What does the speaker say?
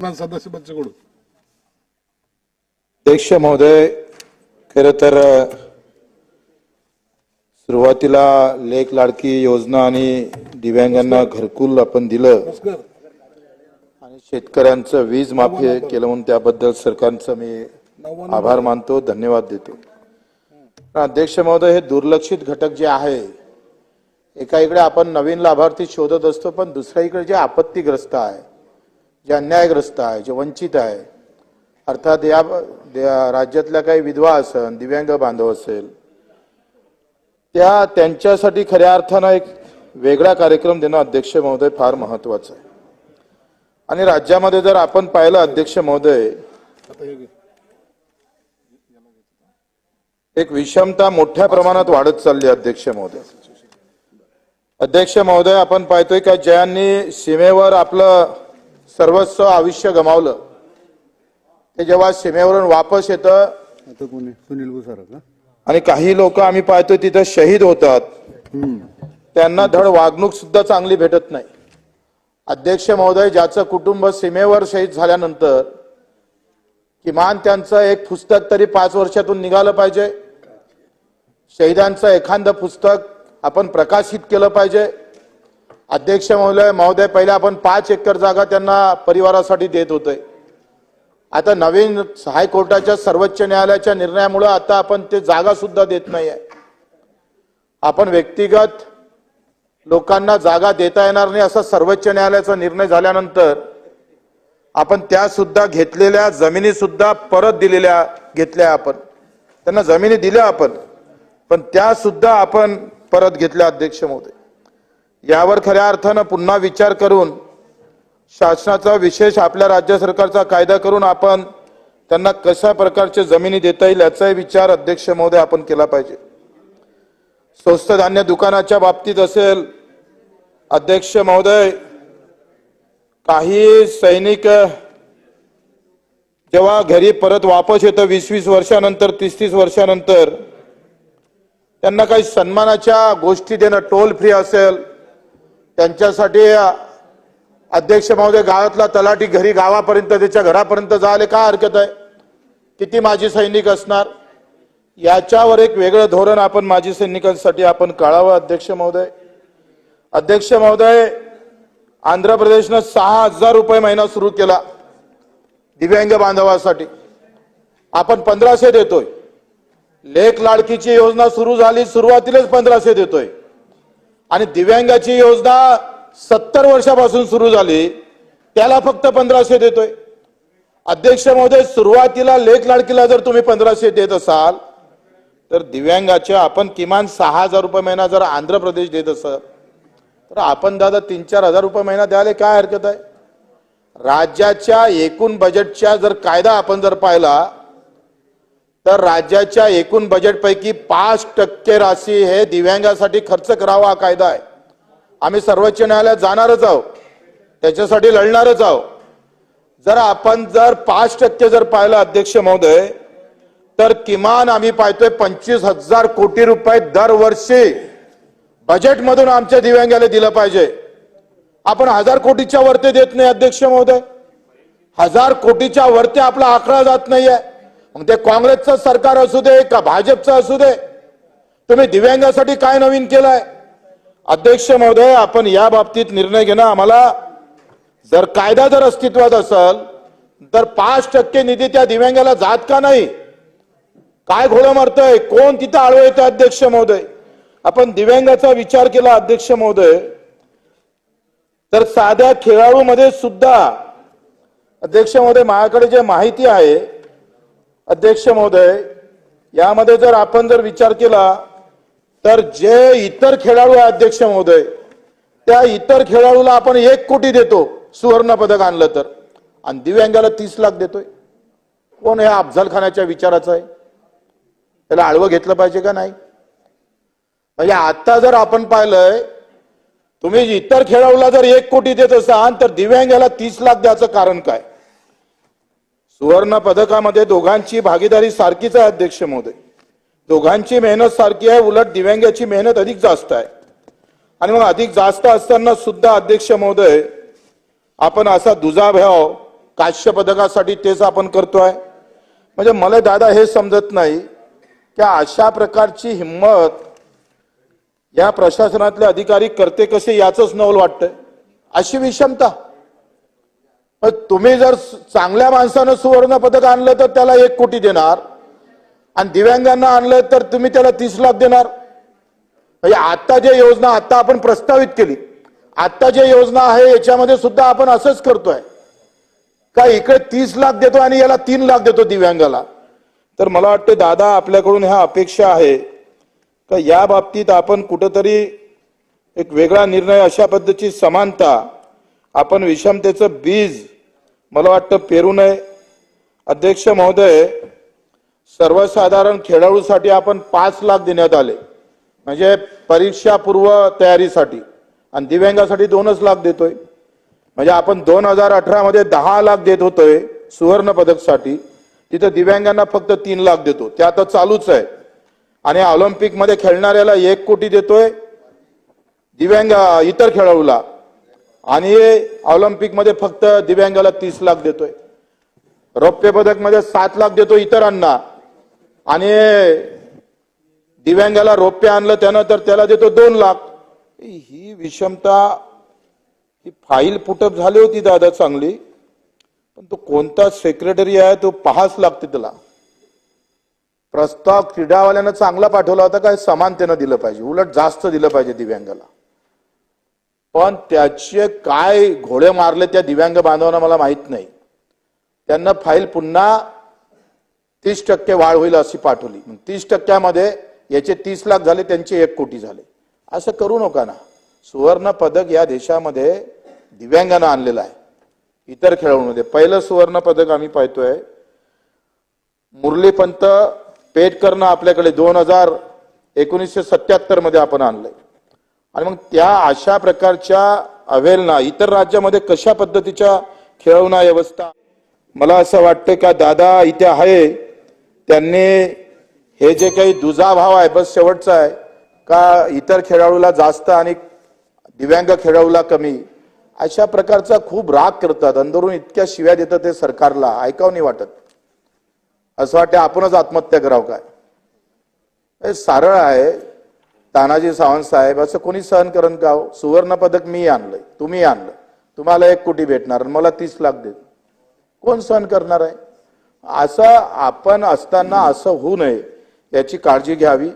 सदस्य बच्चेकडून अध्यक्ष महोदय खर तर सुरुवातीला लेख लाडकी योजना आणि दिव्यांगांना घरकुल आपण दिलं आणि शेतकऱ्यांचं वीज माफी केलं म्हणून त्याबद्दल सरकारचं मी आभार मानतो धन्यवाद देतो अध्यक्ष महोदय हे दुर्लक्षित घटक जे आहे एका इकडे आपण नवीन लाभार्थी शोधत असतो पण दुसऱ्या इकडे जे आपत्तीग्रस्त आहे जे अन्यायग्रस्त आहे जे वंचित आहे अर्थात या राज्यातल्या काही विधवा असन दिव्यांग बांधव असेल त्या त्यांच्यासाठी खऱ्या अर्थानं एक वेगळा कार्यक्रम देणं अध्यक्ष महोदय फार महत्वाचं आहे. आणि राज्यामध्ये जर आपण पाहिलं अध्यक्ष महोदय एक विषमता मोठ्या प्रमाणात वाढत चालली आहे, अध्यक्ष महोदय. अध्यक्ष महोदय आपण पाहतोय का ज्यांनी सीमेवर आपलं सर्वस्व आयुष्य गमावलं. ते जेव्हा सीमेवरून वापस येतं सुनील भुसारा आणि काही लोक आम्ही पाहतोय तिथं शहीद होतात. त्यांना धड वागणूक सुद्धा चांगली भेटत नाही. अध्यक्ष महोदय ज्याचं कुटुंब सीमेवर शहीद झाल्यानंतर किमान त्यांचं एक पुस्तक तरी पाच वर्षातून निघालं पाहिजे. शहीदांचं एखादं पुस्तक आपण प्रकाशित केलं पाहिजे. अध्यक्ष महोदय महोदय पहिले आपण पाच एकर जागा त्यांना परिवारासाठी देत होतोय आता नवीन हायकोर्टाच्या सर्वोच्च न्यायालयाच्या निर्णयामुळे आता आपण ते जागा सुद्धा देत नाही आहे आपण व्यक्तिगत लोकांना जागा देता येणार नाही असा सर्वोच्च न्यायालयाचा निर्णय झाल्यानंतर आपण त्या सुद्धा घेतलेल्या जमिनी सुद्धा परत दिलेल्या घेतल्या आपण. त्यांना जमिनी दिल्या आपण पण त्या सुद्धा आपण परत घेतल्या अध्यक्ष महोदय. यावर खऱ्या अर्थानं पुन्हा विचार करून शासनाचा विशेष आपल्या राज्य सरकारचा कायदा करून आपण त्यांना कशा प्रकारच्या जमिनी देता येईल याचाही विचार अध्यक्ष महोदय आपण केला पाहिजे. स्वस्त धान्य दुकानाच्या बाबतीत असेल अध्यक्ष महोदय काही सैनिक जेव्हा घरी परत वापस येतं वीस वीस वर्षानंतर तीस तीस वर्षानंतर त्यांना काही सन्मानाच्या गोष्टी देणं टोल फ्री असेल त्यांच्यासाठी अध्यक्ष महोदय गावातला तलाठी घरी गावापर्यंत त्याच्या घरापर्यंत जायला काय हरकत आहे? किती माजी सैनिक असणार? याच्यावर एक वेगळं धोरण आपण माजी सैनिकांसाठी आपण काढावं अध्यक्ष महोदय. अध्यक्ष महोदय आंध्र प्रदेशनं सहा हजार रुपये महिना सुरू केला दिव्यांग बांधवासाठी. आपण पंधराशे देतोय. लेख लाडकीची योजना सुरू झाली सुरुवातीलाच पंधराशे देतोय. आणि दिव्यांगाची योजना सत्तर वर्षापासून सुरू झाली. त्याला फक्त पंधराशे देतोय. अध्यक्ष महोदय सुरुवातीला लेख लाडकीला जर तुम्ही पंधराशे देत असाल तर दिव्यांगाच्या आपण किमान सहा हजार रुपये महिना जर आंध्र प्रदेश देत असाल तर आपण दादा तीन चार हजार रुपये महिना द्यायला काय हरकत आहे? राज्याच्या एकूण बजेटच्या जर कायदा आपण जर पाहिला तर राज्याच्या एकूण बजेटपैकी पाच टक्के राशी हे दिव्यांगासाठी खर्च करावा हा कायदा आहे. आम्ही सर्वोच्च न्यायालयात जाणारच आहोत. त्याच्यासाठी लढणारच आहोत. जर आपण जर पाच टक्के जर पाहिलं अध्यक्ष महोदय तर किमान आम्ही पाहतोय पंचवीस हजार कोटी रुपये दरवर्षी बजेटमधून आमच्या दिव्यांगाला दिलं पाहिजे. आपण हजार कोटीच्या वरती देत नाही अध्यक्ष महोदय. हजार कोटीच्या वरती आपला आकडा जात नाहीये. मग ते काँग्रेसचं सरकार असू दे का भाजपचं असू दे तुम्ही दिव्यांगासाठी काय नवीन केलंय? अध्यक्ष महोदय आपण या बाबतीत निर्णय घेणं आम्हाला जर कायदा जर अस्तित्वात असेल तर पाच टक्के निधी त्या दिव्यांगाला जात का नाही? काय घोडं मारतय? कोण तिथं आळवं येतं अध्यक्ष महोदय? आपण दिव्यांगाचा विचार केला अध्यक्ष महोदय. तर साध्या खेळाडूमध्ये सुद्धा अध्यक्ष महोदय माझ्याकडे जे माहिती आहे अध्यक्ष महोदय यामध्ये जर आपण जर विचार केला तर जे इतर खेळाडू आहे अध्यक्ष महोदय त्या इतर खेळाडूला आपण एक कोटी देतो सुवर्ण पदक आणलं तर. आणि दिव्यांगाला तीस लाख देतोय. कोण या अफजल खानाच्या विचाराचं आहे? त्याला आळवं घेतलं पाहिजे का नाही? म्हणजे आता जर आपण पाहिलंय तुम्ही इतर खेळाडूला जर एक कोटी देत असाल तर दिव्यांगाला तीस लाख द्यायचं कारण काय? सुवर्ण पदकामध्ये दोघांची भागीदारी सारखीच आहे अध्यक्ष महोदय दोघांची मेहनत सारखी आहे उलट दिव्यांगाची मेहनत अधिक जास्त आहे. आणि मग अधिक जास्त असताना सुद्धा अध्यक्ष महोदय आपण असा दुजाभाव काश्य पदकासाठी तेच आपण करतोय. म्हणजे मला दादा हे समजत नाही की अशा प्रकारची हिंमत या प्रशासनातले अधिकारी करते कसे याच नवल वाटतंय. अशी विषमता. पण तुम्ही जर चांगल्या माणसानं सुवर्ण पदक आणलं तर त्याला एक कोटी देणार. आणि दिव्यांगांना आणलं तर तुम्ही त्याला तीस लाख देणार. म्हणजे आता जे योजना आता आपण प्रस्तावित केली. आता जे योजना आहे याच्यामध्ये सुद्धा आपण असंच करतोय. का इकडे तीस लाख देतो आणि याला तीन लाख देतो दिव्यांगाला? तर मला वाटतं दादा आपल्याकडून ह्या अपेक्षा आहे. का या बाबतीत आपण कुठंतरी एक वेगळा निर्णय अशा पद्धतीची समानता आपण विषमतेचं बीज मला वाटतं पेरू नये अध्यक्ष महोदय सर्वसाधारण खेळाडूसाठी आपण पाच लाख देण्यात आले. म्हणजे परीक्षापूर्व तयारीसाठी. आणि दिव्यांगासाठी दोनच लाख देतोय. म्हणजे आपण दोन हजार अठरामध्ये दहा लाख देत होतोय सुवर्ण पदकसाठी. तिथं दिव्यांगांना फक्त तीन लाख देतो. ते आता चालूच आहे. आणि ऑलिम्पिकमध्ये खेळणाऱ्याला एक कोटी देतोय दिव्यांग इतर खेळाडूला. आणि ऑलिम्पिकमध्ये फक्त दिव्यांगाला तीस लाख देतोय. रौप्य पदकमध्ये सात लाख देतो इतरांना. आणि दिव्यांगाला रौप्य आणलं त्यानं तर त्याला देतो दोन लाख. ही विषमता ही फाईल पुटअप झाली होती दादा चांगली. पण तो कोणता सेक्रेटरी आहे तो पाहाच लागते त्याला. प्रस्ताव क्रीडावाल्यानं चांगला पाठवला होता काय समानतेनं दिलं पाहिजे उलट जास्त दिलं पाहिजे दिव्यांगाला. पण त्याचे काय घोडे मारले त्या दिव्यांग बांधवांना मला माहीत नाही. त्यांना फाईल पुन्हा तीस टक्के वाढ होईल अशी पाठवली. तीस टक्क्यामध्ये याचे तीस लाख झाले त्यांचे एक कोटी झाले. असं करू नका ना. सुवर्ण पदक या देशामध्ये दिव्यांगानं आणलेलं आहे. इतर खेळाडूंमध्ये. पहिलं सुवर्ण पदक आम्ही पाहतोय. मुरलीपंत पेटकरनं आपल्याकडे दोन हजार एकोणीसशे सत्याहत्तरमध्ये आपण आणलंय. आणि मग त्या अशा प्रकारच्या अवेलना इतर राज्यामध्ये कशा पद्धतीच्या खेळवणा व्यवस्था? मला असं वाटतं का दादा इथे आहे. त्यांनी हे जे काही दुजाभाव आहे बस शेवटचा आहे का इतर खेळाडूला जास्त आणि दिव्यांग खेळाडूला कमी अशा प्रकारचा खूप राग करतात. अंदरून इतक्या शिव्या देतात ते सरकारला. ऐकावं नाही वाटत. असं वाटतं आपणच आत्महत्या करावं काय? हे सारळ आहे. तानाजी सावंत साहेब असं कोणी सहन करण का हो? सुवर्ण पदक मी आणलंय तुम्ही आणलं. तुम्हाला एक कोटी भेटणार आणि मला तीस लाख देत कोण सहन करणार आहे? असं आपण असताना असं होऊ नये याची काळजी घ्यावी.